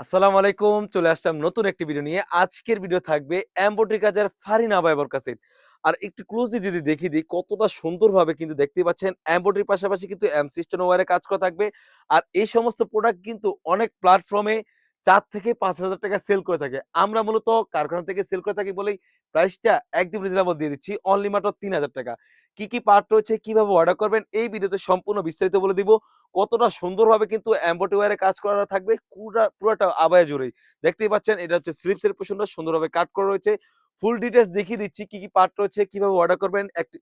আসসালামু আলাইকুম। চলে আসলাম নতুন একটি ভিডিও নিয়ে। আজকের ভিডিও থাকবে এমব্রয়ডারি কাজের ফারিনা বাইবর কাছে। আর একটু ক্লোজলি যদি দেখি দিই কতটা সুন্দরভাবে কিন্তু দেখতে পাচ্ছেন এমব্রয়ডারির পাশাপাশি কিন্তু এম সিস্টেম ওয়ারে কাজ করা থাকবে। আর এই সমস্ত প্রোডাক্ট কিন্তু অনেক প্ল্যাটফর্মে ৪ থেকে ৳৫,০০০ সেল করে থাকে। আমরা মূলত কারখানা থেকে সেল করে থাকি বলেই প্রাইসটা একদম রিজনেবল দিয়ে দিচ্ছি। অনলি মাত্র ৳৩,০০০ কি, কি পার্ট রয়েছে, কীভাবে অর্ডার করবেন এই ভিডিওতে সম্পূর্ণ বিস্তারিত বলে দিব। কতটা সুন্দরভাবে কিন্তু ওয়্যারে কাজ করা থাকবে পুরোটা আবায়া জুড়েই। দেখতেই পাচ্ছেন এটা হচ্ছে স্লিপসের পোরশনটা সুন্দরভাবে কাট করা রয়েছে। ফুল ডিটেলস দেখিয়ে দিচ্ছি কি, কি পার্ট রয়েছে, কীভাবে অর্ডার করবেন একটি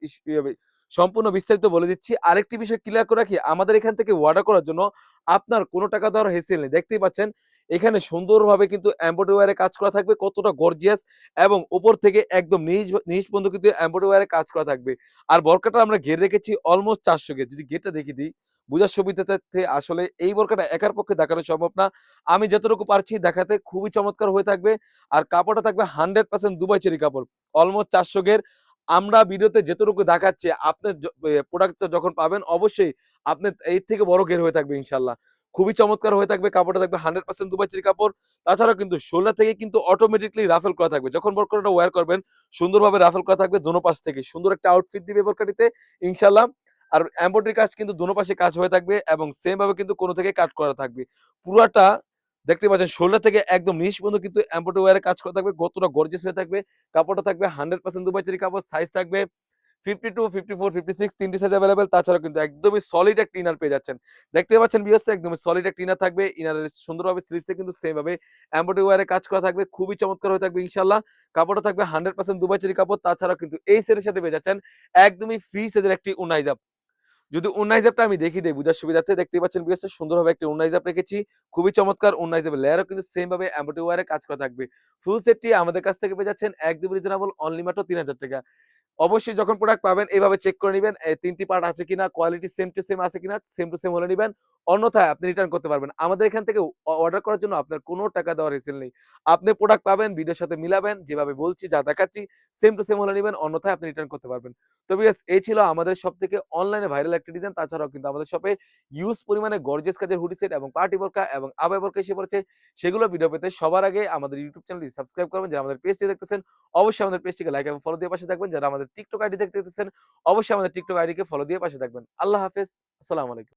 সম্পূর্ণ বিস্তারিত বলে দিচ্ছি। আরেকটি বিষয় ক্লিয়ার করে রাখি, আমাদের এখান থেকে অর্ডার করার জন্য আপনার কোনো টাকা দেওয়ার হেসেল নেই। দেখতেই পাচ্ছেন এখানে সুন্দরভাবে কিন্তু ওয়্যারে কাজ করা থাকবে, কতটা গর্জিয়াস এবং ওপর থেকে একদম নিজ নিজ পর্যন্ত কিন্তু ওয়্যারে কাজ করা থাকবে। আর বরকাটা আমরা ঘের রেখেছি অলমোস্ট ৪০০ গেজ। যদি ঘেরটা দেখিয়ে দিই, বুঝার সুবিধার্থে আসলে এই বোরকাটা একার পক্ষে দেখানো সম্ভব না। আমি যতটুকু পারছি দেখাতে খুবই চমৎকার হয়ে থাকবে। আর কাপড়টা থাকবে 100% দুবাই চেরি কাপড়। অলমোস্ট ৪০০ গের। আমরা ভিডিওতে যতটুকু দেখাচ্ছি, আপনার প্রোডাক্টটা যখন পাবেন, অবশ্যই আপনার এর থেকে বড় ঘের হয়ে থাকবে ইনশাআল্লাহ। খুবই চমৎকার হয়ে থাকবে। কাপড়টা থাকবে 100% দুবাই চেরি কাপড়। তাছাড়াও কিন্তু শোল্ডার থেকে কিন্তু অটোমেটিকলি রাফেল করা থাকবে। যখন বোরকাটা ওয়ার করবেন, সুন্দরভাবে রাফেল করা থাকবে দোনো পাশ থেকে। সুন্দর একটা আউটফিট দিবে বোরকাটিতে ইনশাআল্লাহ। আর এমব্রয়ডারি কাজ কিন্তু দোনো পাশে কাজ হয়ে থাকবে এবং সেম ভাবে কিন্তু কোনো থেকে কাট করা থাকবে। পুরাটা দেখতে পাচ্ছেন শোল্ডার থেকে একদম নিচ পর্যন্ত কিন্তু এমব্রয়ডারি ওয়ারে কাজ করা থাকবে। কতটা গর্জিয়াস হয়ে থাকবে। কাপড়টা থাকবে 100% দুবাই চেরি কাপড়। সাইজ থাকবে 52, 54, 56 ৩ টি সাইজ এভেইলেবল। তাছাড়াও কিন্তু একদমই সলিড একটা ইনার পেয়ে যাচ্ছেন। দেখতে পাচ্ছেন একদমই সলিড একটা ইনার থাকবে। ইনারের সুন্দরভাবে কিন্তু সেম ভাবে এমব্রয়ডারি ওয়্যারে কাজ করা থাকবে। খুবই চমৎকার হয়ে থাকবে ইনশাআল্লাহ। কাপড়টা থাকবে 100% দুবাই চেরি কাপড়। তাছাড়াও কিন্তু এই সেটের সাথে পেয়ে যাচ্ছেন একদমই ফ্রি সাইজের একটি ওড়না হিজাব। যদি আমি দেখিয়ে দেই বুঝার সুবিধার্থে দেখতেই পাচ্ছেন ভিউয়ার্স সুন্দরভাবে একটি ওড়না হিজাব রেখেছি। খুবই চমৎকার ওড়না লেয়ারও কিন্তু সেম ভাবে এমব্রয়ডারি ওয়্যারে কাজ করা থাকবে। ফুল সেটটি আমাদের কাছ থেকে পেয়ে যাচ্ছেন একদমই রিজনেবল অনলি মাত্র ৳৩,০০০ অবশ্যই যখন প্রোডাক্ট পাবেন এইভাবে চেক করে নিবেন তিনটি পার্ট আছে কিনা, কোয়ালিটি সেম টু সেম আছে কিনা, সেম টু সেম হলে নিবেন। অন্যথায় আপনি রিটার্ন করতে পারবেন। আমাদের এখান থেকে অর্ডার করার জন্য আপনার কোনো টাকা দেওয়ার হেসেল নেই। আপনি প্রোডাক্ট পাবেন ভিডিওর সাথে মিলাবেন, যেভাবে বলছি, যা দেখাচ্ছি সেম টু সেম হলে নিবেন, অন্যথায় আপনি রিটার্ন করতে পারবেন। তো ভিউয়ার্স এই ছিল আমাদের সবথেকে অনলাইনে ভাইরাল একটা ডিজাইন। তাছাড়াও কিন্তু আমাদের শপে হিউজ পরিমাণে গর্জিয়াস কাজের হুডি সেট এবং পার্টি বোরকা এবং আবায়া বোরকা এসে পড়েছে। সেগুলো ভিডিও পেতে সবার আগে আমাদের ইউটিউব চ্যানেলটি সাবস্ক্রাইব করবেন। যারা আমাদের পেজটি দেখতেছেন, অবশ্যই আমাদের পেজটিকে লাইক এবং ফলো দিয়ে পাশে থাকবেন। যারা আমাদের টিকটক আইডি দেখতেছেন, অবশ্যই আমাদের টিকটক আইডিকে ফলো দিয়ে পাশে থাকবেন। আল্লাহ হাফেজ। আসসালামু আলাইকুম।